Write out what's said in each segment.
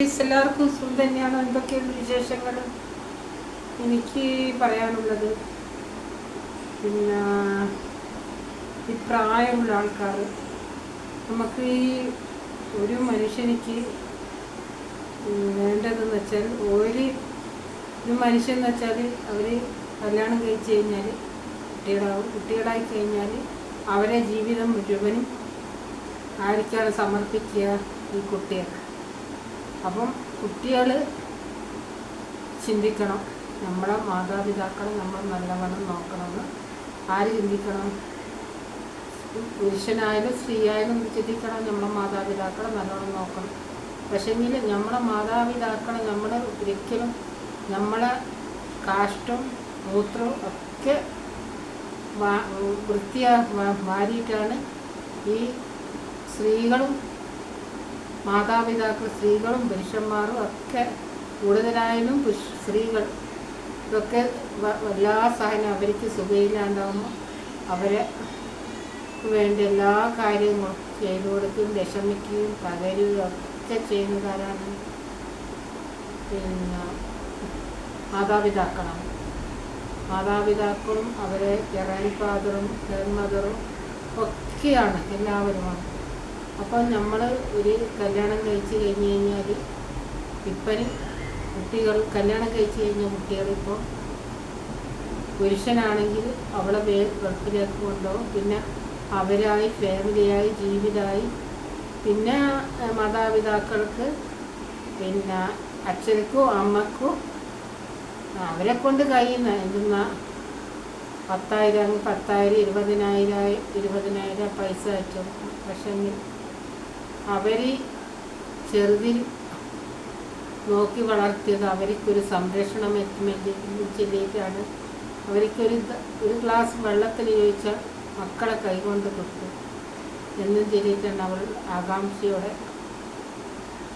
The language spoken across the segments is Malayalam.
എല്ലാവർക്കും സുഖം തന്നെയാണ്? എന്തൊക്കെയുള്ള വിശേഷങ്ങൾ എനിക്ക് പറയാനുള്ളത് പിന്നെ ഈ പ്രായമുള്ള ആൾക്കാർ നമുക്ക് ഈ ഒരു മനുഷ്യനിക്ക് വേണ്ടതെന്ന് വെച്ചാൽ ഒരു ഒരു മനുഷ്യൻ എന്ന് വെച്ചാൽ അവർ കല്യാണം കഴിച്ച് കഴിഞ്ഞാൽ കുട്ടികളാവും. കുട്ടികളായി കഴിഞ്ഞാൽ അവരെ ജീവിതം മുഴുവനും ആർക്കാണ് സമർപ്പിക്കുക ഈ കുട്ടികൾക്ക്. അപ്പം കുട്ടികൾ ചിന്തിക്കണം. നമ്മളെ മാതാപിതാക്കളെ നമ്മൾ നല്ലവണ്ണം നോക്കണമെന്ന്. ആര് ചിന്തിക്കണം? പുരുഷനായാലും സ്ത്രീയായാലും ചിന്തിക്കണം. നമ്മളെ മാതാപിതാക്കളെ നല്ലോണം നോക്കണം. പക്ഷെങ്കിൽ നമ്മളെ മാതാപിതാക്കളെ നമ്മൾ ഒരിക്കലും നമ്മളെ കാഷ്ടവും മൂത്രവും ഒക്കെ വൃത്തിയാ വാരിയിട്ടാണ് ഈ സ്ത്രീകളും മാതാപിതാക്കൾ സ്ത്രീകളും പുരുഷന്മാരും ഒക്കെ കൂടുതലായാലും സ്ത്രീകൾ ഇതൊക്കെ എല്ലാ സഹനം അവർക്ക് സുഖയില്ലാണ്ടാവുമ്പോൾ അവരെ വേണ്ട എല്ലാ കാര്യങ്ങളും ചെയ്തു കൊടുക്കുകയും വിഷമിക്കുകയും പകരുകയും ഒക്കെ ചെയ്യുന്നതാരാണ് പിന്നെ മാതാപിതാക്കളാണ്. മാതാപിതാക്കളും അവരെ ഗ്രാൻഡ് ഫാദറും ഗ്രാൻഡ് മദറും ഒക്കെയാണ് എല്ലാവരുമാണ്. അപ്പോൾ നമ്മൾ ഒരു കല്യാണം കഴിച്ച് കഴിഞ്ഞ് കഴിഞ്ഞാൽ ഇപ്പം കുട്ടികൾ കല്യാണം കഴിച്ച് കഴിഞ്ഞ കുട്ടികളിപ്പോൾ പുരുഷനാണെങ്കിൽ അവളെ വേ ഗൾഫിലേക്ക് കൊണ്ടുപോകും പിന്നെ അവരായി ഫാമിലിയായി ജീവിതമായി പിന്നെ മാതാപിതാക്കൾക്ക് പിന്നെ അച്ഛനക്കും അമ്മക്കും അവരെ കൊണ്ട് കഴിയുന്ന എന്തെന്നാ പത്തായിരം പത്തായിരം ഇരുപതിനായിരം ഇരുപതിനായിരം പൈസ അയച്ചു. പക്ഷെങ്കിൽ അവർ ചെറുതിൽ നോക്കി വളർത്തിയത് അവർക്കൊരു സംരക്ഷണം എത്തുമെങ്കിലേക്കാണ് അവർക്കൊരു ഒരു ഗ്ലാസ് വെള്ളത്തിൽ ചോദിച്ചാൽ മക്കളെ കൈകൊണ്ട് കൊടുത്തു. എന്നും ചെല്ലിയിട്ടാണ് അവൾ ആകാംക്ഷയോടെ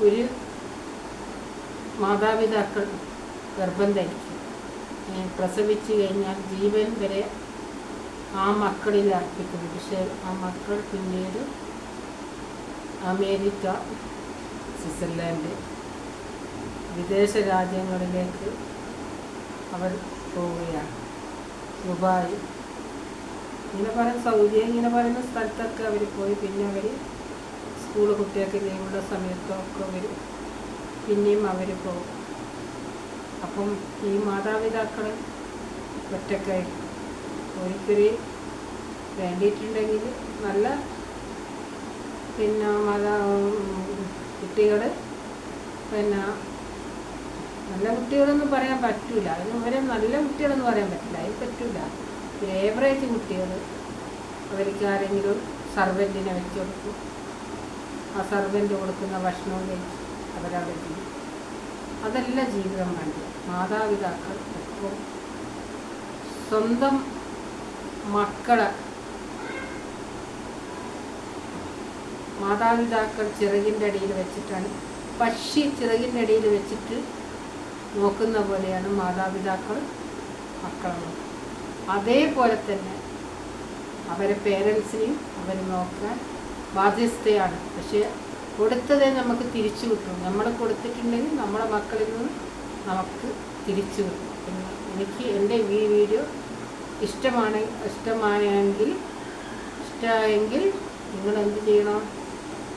ഒരു മാതാപിതാക്കൾ ഗർഭം ധരിക്കും പ്രസവിച്ചു കഴിഞ്ഞാൽ ജീവൻ വരെ ആ മക്കളിൽ അർപ്പിക്കുന്നു. പക്ഷേ ആ മക്കൾ പിന്നീട് അമേരിക്ക സ്വിറ്റ്സർലാൻഡ് വിദേശ രാജ്യങ്ങളിലേക്ക് അവർ പോവുകയാണ്. ദുബായ്. ഇങ്ങനെ പറയുന്ന സൗദി ഇങ്ങനെ പറയുന്ന സ്ഥലത്തൊക്കെ അവർ പോയി. പിന്നെ അവർ സ്കൂൾ കുട്ടികൾക്ക് ലീവുള്ള സമയത്തൊക്കെ വരും പിന്നെയും അവർ പോകും. അപ്പം ഈ മാതാപിതാക്കൾ ഒറ്റക്കായി ഒരിക്കലും വേണ്ടിയിട്ടുണ്ടെങ്കിൽ നല്ല പിന്നെ മാതാ കുട്ടികൾ പിന്നെ നല്ല കുട്ടികളെന്ന് പറയാൻ പറ്റില്ല അതിന് ഇവരെ നല്ല കുട്ടികളെന്ന് പറയാൻ പറ്റില്ല. അതിന് പറ്റില്ല ഏവറേജ് കുട്ടികൾ അവർക്ക് ആരെങ്കിലും സർവന്റിനെ വെച്ച് കൊടുക്കും. ആ സർവന്റ് കൊടുക്കുന്ന ഭക്ഷണവും കഴിച്ച് അവരവിടെ ജീവിക്കും. അതല്ല ജീവിതം വേണ്ടത് മാതാപിതാക്കൾ എപ്പോൾ സ്വന്തം മക്കളെ മാതാപിതാക്കൾ ചിറകിന്റെ അടിയിൽ വെച്ചിട്ടാണ്. പക്ഷി ചിറകിന്റെ അടിയിൽ വെച്ചിട്ട് നോക്കുന്ന പോലെയാണ് മാതാപിതാക്കൾ മക്കളെ അതേപോലെ തന്നെ അവരെ പേരൻസിനെയും അവർ നോക്കാൻ ബാധ്യസ്ഥയാണ്. പക്ഷേ കൊടുത്തതേ നമുക്ക് തിരിച്ചു കിട്ടും. നമ്മൾ കൊടുത്തിട്ടുണ്ടെങ്കിൽ നമ്മുടെ മക്കളിൽ നിന്ന് നമുക്ക് തിരിച്ചു കിട്ടും. എനിക്ക് എന്റെ ഈ വീഡിയോ ഇഷ്ടമാണ് ഇഷ്ടമായെങ്കിൽ ഇഷ്ടമായെങ്കിൽ നിങ്ങൾ എന്ത് ചെയ്യണം?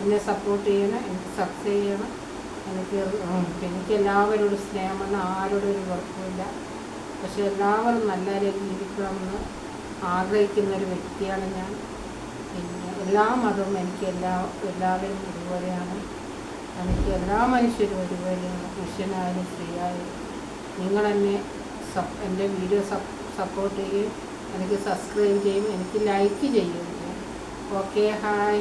എന്നെ സപ്പോർട്ട് ചെയ്യണം എനിക്ക് സക്സസ് ചെയ്യണം. എനിക്ക് എനിക്ക് എല്ലാവരോടും സ്നേഹമെന്ന് ആരോടും ഒരു കുഴപ്പമില്ല പക്ഷെ എല്ലാവരും നല്ല രീതിയിൽ ജീവിക്കണമെന്ന് ആഗ്രഹിക്കുന്ന ഒരു വ്യക്തിയാണ് ഞാൻ. പിന്നെ എല്ലാ മതവും എനിക്ക് എല്ലാ എല്ലാവരും ഒരുപോലെയാണ്. എനിക്ക് എല്ലാ മനുഷ്യരും ഒരുപോലെയാണ്. പുരുഷനായാലും സ്ത്രീയായാലും. നിങ്ങൾ എന്നെ സപ് എന്റെ വീഡിയോ സപ് സപ്പോർട്ട് ചെയ്യും എനിക്ക് സബ്സ്ക്രൈബ് ചെയ്യും എനിക്ക് ലൈക്ക് ചെയ്യും. Okay hi